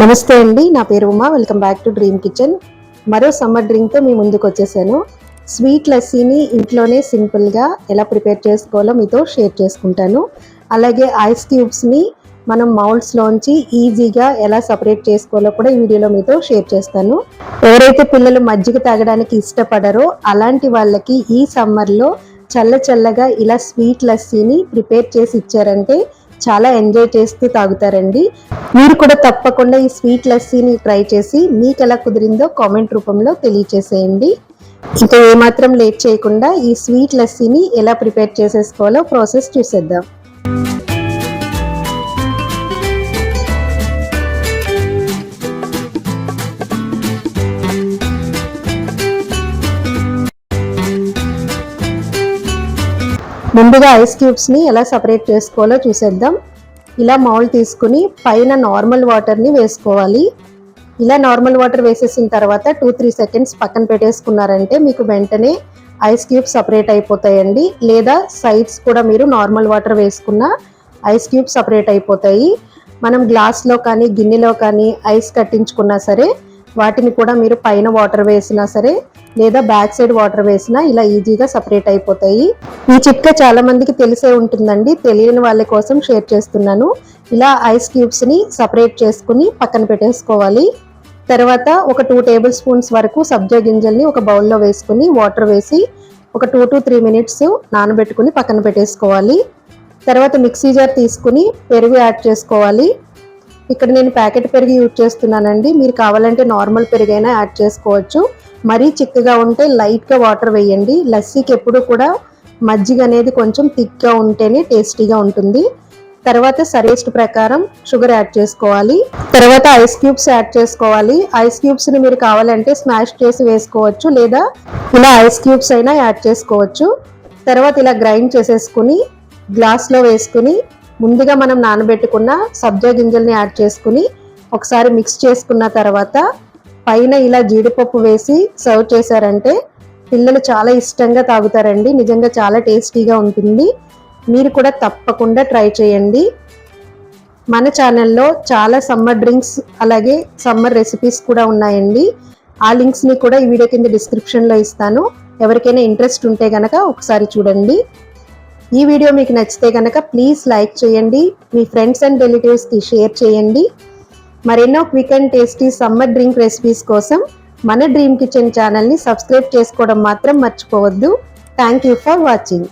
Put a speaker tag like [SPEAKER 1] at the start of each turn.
[SPEAKER 1] నమస్తే అండి నా పేరు Uma welcome back to Dream Kitchen. మరో సమ్మర్ డ్రింక్తో మీ ముందుకు వచ్చేసాను. స్వీట్ లస్సీని ఇంట్లోనే సింపుల్గా ఎలా ప్రిపేర్ చేసుకోవాలో మీతో షేర్ చేసుకుంటాను. అలాగే ఐస్ క్యూబ్స్ని మనం మౌల్డ్స్లోంచి ఈజీగా ఎలా సపరేట్ చేసుకోవాలో కూడా ఈ వీడియోలో మీతో షేర్ చేస్తాను. ఎవరైతే పిల్లలు మజ్జిగ తాగడానికి ఇష్టపడరో అలాంటి వాళ్ళకి ఈ సమ్మర్లో చల్ల చల్లగా ఇలా స్వీట్ లస్సీని ప్రిపేర్ చేసి ఇచ్చారంటే చాలా ఎంజాయ్ చేస్తూ తాగుతారండి. మీరు కూడా తప్పకుండా ఈ స్వీట్ లస్సీని ట్రై చేసి మీకు ఎలా కుదిరిందో కామెంట్ రూపంలో తెలియచేసేయండి. ఇంకా ఏమాత్రం లేట్ చేయకుండా ఈ స్వీట్ లస్సీని ఎలా ప్రిపేర్ చేసేసుకోవాలో ప్రాసెస్ చూసేద్దాం. ముందుగా ఐస్ క్యూబ్స్ని ఎలా సపరేట్ చేసుకోవాలో చూసేద్దాం. ఇలా మౌల్ తీసుకుని పైన నార్మల్ వాటర్ని వేసుకోవాలి. ఇలా నార్మల్ వాటర్ వేసేసిన తర్వాత టూ త్రీ సెకండ్స్ పక్కన పెట్టేసుకున్నారంటే మీకు వెంటనే ఐస్ క్యూబ్స్ సపరేట్ అయిపోతాయండి. లేదా సైడ్స్ కూడా మీరు నార్మల్ వాటర్ వేసుకున్న ఐస్ క్యూబ్స్ సపరేట్ అయిపోతాయి. మనం గ్లాస్లో కానీ గిన్నెలో కానీ ఐస్ కట్టించుకున్నా సరే వాటిని కూడా మీరు పైన వాటర్ వేసినా సరే లేదా బ్యాక్ సైడ్ వాటర్ వేసినా ఇలా ఈజీగా సపరేట్ అయిపోతాయి. ఈ చిట్కా చాలా మందికి తెలిసే ఉంటుందండి. తెలియని వాళ్ళ కోసం షేర్ చేస్తున్నాను. ఇలా ఐస్ క్యూబ్స్ని సపరేట్ చేసుకుని పక్కన పెట్టేసుకోవాలి. తర్వాత ఒక టూ టేబుల్ స్పూన్స్ వరకు సబ్జా గింజల్ని ఒక బౌల్లో వేసుకుని వాటర్ వేసి ఒక టూ టు త్రీ మినిట్స్ నానబెట్టుకుని పక్కన పెట్టేసుకోవాలి. తర్వాత మిక్సీ జార్ తీసుకుని పెరుగు యాడ్ చేసుకోవాలి. ఇక్కడ నేను ప్యాకెట్ పెరుగు యూజ్ చేస్తున్నానండి. మీరు కావాలంటే నార్మల్ పెరుగైనా యాడ్ చేసుకోవచ్చు. మరీ చిక్కగా ఉంటే లైట్గా వాటర్ వేయండి. లస్సీకి ఎప్పుడు కూడా మజ్జిగ అనేది కొంచెం థిక్గా ఉంటేనే టేస్టీగా ఉంటుంది. తర్వాత సరేస్ట్ ప్రకారం షుగర్ యాడ్ చేసుకోవాలి. తర్వాత ఐస్ క్యూబ్స్ యాడ్ చేసుకోవాలి. ఐస్ క్యూబ్స్ని మీరు కావాలంటే స్మాష్ చేసి వేసుకోవచ్చు లేదా ఇలా ఐస్ క్యూబ్స్ అయినా యాడ్ చేసుకోవచ్చు. తర్వాత ఇలా గ్రైండ్ చేసేసుకుని గ్లాస్లో వేసుకుని ముందుగా మనం నానబెట్టుకున్న సబ్జా గింజల్ని యాడ్ చేసుకుని ఒకసారి మిక్స్ చేసుకున్న తర్వాత పైన ఇలా జీడిపప్పు వేసి సర్వ్ చేశారంటే పిల్లలు చాలా ఇష్టంగా తాగుతారండి. నిజంగా చాలా టేస్టీగా ఉంటుంది. మీరు కూడా తప్పకుండా ట్రై చేయండి. మన ఛానల్లో చాలా సమ్మర్ డ్రింక్స్ అలాగే సమ్మర్ రెసిపీస్ కూడా ఉన్నాయండి. ఆ లింక్స్ని కూడా ఈ వీడియో కింద డిస్క్రిప్షన్లో ఇస్తాను. ఎవరికైనా ఇంట్రెస్ట్ ఉంటే కనుక ఒకసారి చూడండి. ఈ వీడియో మీకు నచ్చితే కనుక ప్లీజ్ లైక్ చేయండి. మీ ఫ్రెండ్స్ అండ్ రిలేటివ్స్కి షేర్ చేయండి. మరెన్నో quick and tasty summer drink recipes కోసం మన డ్రీమ్ కిచెన్ ఛానల్ని సబ్స్క్రైబ్ చేసుకోవడం మాత్రం మర్చిపోవద్దు. Thank you for watching